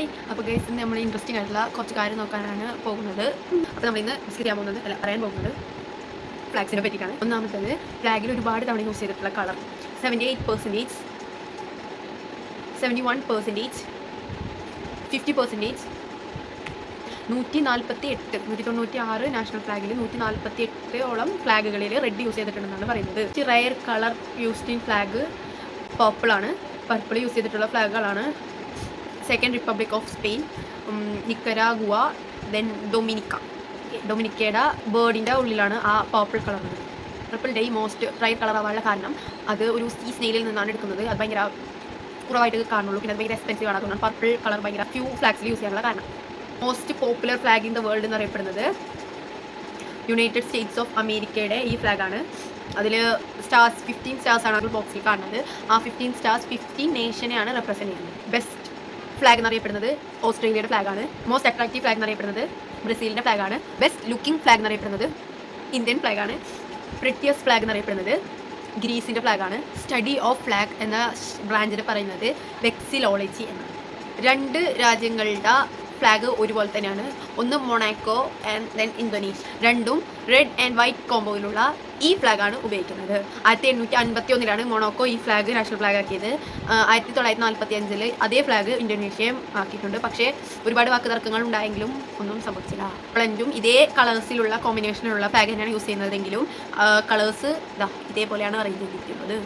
Hi അപ്പോൾ guys ഇന്ന് നമ്മൾ ഇൻട്രസ്റ്റിംഗ് ആയിട്ടുള്ള കുറച്ച് കാര്യം നോക്കാനാണ് പോകുന്നത്. അപ്പോൾ നമ്മൾ ഇന്ന് ഡിസ്കസ് ചെയ്യാൻ പോകുന്നത് അല്ല പറയാൻ പോകുന്നത് ഫ്ലാഗ്സിനെ പറ്റിയിട്ടാണ് ഒന്നാമത്തത് ഫ്ലാഗിൽ ഒരുപാട് തവണ യൂസ് ചെയ്തിട്ടുള്ള colour seventy eight percentage seventy one percentage fifty percentage നൂറ്റി നാൽപ്പത്തി എട്ട് നൂറ്റി തൊണ്ണൂറ്റി ആറ് നാഷണൽ ഫ്ലാഗിൽ നൂറ്റി നാൽപ്പത്തി എട്ടോളം ഫ്ലാഗുകളിൽ റെഡ് യൂസ് ചെയ്തിട്ടുണ്ടെന്നാണ് പറയുന്നത് rare colour used in flag പർപ്പിളാണ് purple use ചെയ്തിട്ടുള്ള ഫ്ലാഗുകളാണ് second republic of Spain Nicaragua then Dominica ഡൊമിനിക്കയുടെ ബേർഡിന്റെ ഉള്ളിലാണ് ആ purple colour purple the most rare colour ആവാനുള്ള കാരണം അത് ഒരു സീ സ്നെയിലിൽ നിന്നാണ് എടുക്കുന്നത്. അത് ഭയങ്കര കുറവായിട്ട് കാണുള്ളൂ പിന്നെ അത് ഭയങ്കര എക്സ്പെൻസീവ് ആണ്. അതുകൊണ്ട് പർപ്പിൾ കളർ ഭയങ്കര ഫ്യൂ ഫ്ലാഗ്സിൽ യൂസ് ചെയ്യാനുള്ള കാരണം. Most popular flag in the world എന്ന് അറിയപ്പെടുന്നത് യുണൈറ്റഡ് സ്റ്റേറ്റ്സ് ഓഫ് അമേരിക്കയുടെ ഈ ഫ്ലാഗാണ് അതിൽ സ്റ്റാർസ് ഫിഫ്റ്റീൻ സ്റ്റാർസ് ആണ് അതിൽ ബോക്സിൽ കാണുന്നത്. ആ ഫിഫ്റ്റീൻ സ്റ്റാർസ് ഫിഫ്റ്റീൻ നേഷനെയാണ് റെപ്രസെന്റ് ചെയ്യുന്നത്. ബെസ്റ്റ് ഫ്ലാഗ് എന്നറിയപ്പെടുന്നത് ഓസ്ട്രേലിയയുടെ ഫ്ലാഗാണ് മോസ്റ്റ് അട്രാക്റ്റീവ് ഫ്ലാഗ് എന്നറിയപ്പെടുന്നത് ബ്രസീലിന്റെ ഫ്ലാഗാണ് ബെസ്റ്റ് ലുക്കിംഗ് ഫ്ലാഗ് എന്നറിയപ്പെടുന്നത് ഇന്ത്യൻ ഫ്ലാഗാണ് പ്രിറ്റിയസ് ഫ്ലാഗ് എന്നറിയപ്പെടുന്നത് ഗ്രീസിന്റെ ഫ്ലാഗാണ് സ്റ്റഡി ഓഫ് ഫ്ലാഗ് എന്ന ബ്രാഞ്ചിൽ പറയുന്നത് വെക്സിലോളജി എന്നാണ്. രണ്ട് രാജ്യങ്ങളുടെ ഫ്ലാഗ് ഒരുപോലെ തന്നെയാണ്. ഒന്ന് മൊണാക്കോ ആൻഡ് ദെൻ ഇന്തോനേഷ്യ രണ്ടും റെഡ് ആൻഡ് വൈറ്റ് കോംബോയിലുള്ള ഈ ഫ്ലാഗാണ് ഉപയോഗിക്കുന്നത്. ആയിരത്തി എണ്ണൂറ്റി അൻപത്തി ഒന്നിലാണ് മൊണോക്കോ ഈ ഫ്ലാഗ് നാഷണൽ ഫ്ലാഗ് ആക്കിയത്. ആയിരത്തി തൊള്ളായിരത്തി നാൽപ്പത്തി അഞ്ചിൽ അതേ ഫ്ലാഗ് ഇന്തോനേഷ്യയും ആക്കിയിട്ടുണ്ട്. പക്ഷേ ഒരുപാട് വാക്ക് തർക്കങ്ങൾ ഉണ്ടായെങ്കിലും ഒന്നും സംഭവിച്ചില്ല. പ്ലഞ്ചും ഇതേ കളേഴ്സിലുള്ള കോമ്പിനേഷനിലുള്ള ഫ്ലാഗ് തന്നെയാണ് യൂസ് ചെയ്യുന്നതെങ്കിലും കളേഴ്സ് ഇതാ ഇതേപോലെയാണ് അറേഞ്ച് ചെയ്തിരിക്കുന്നത്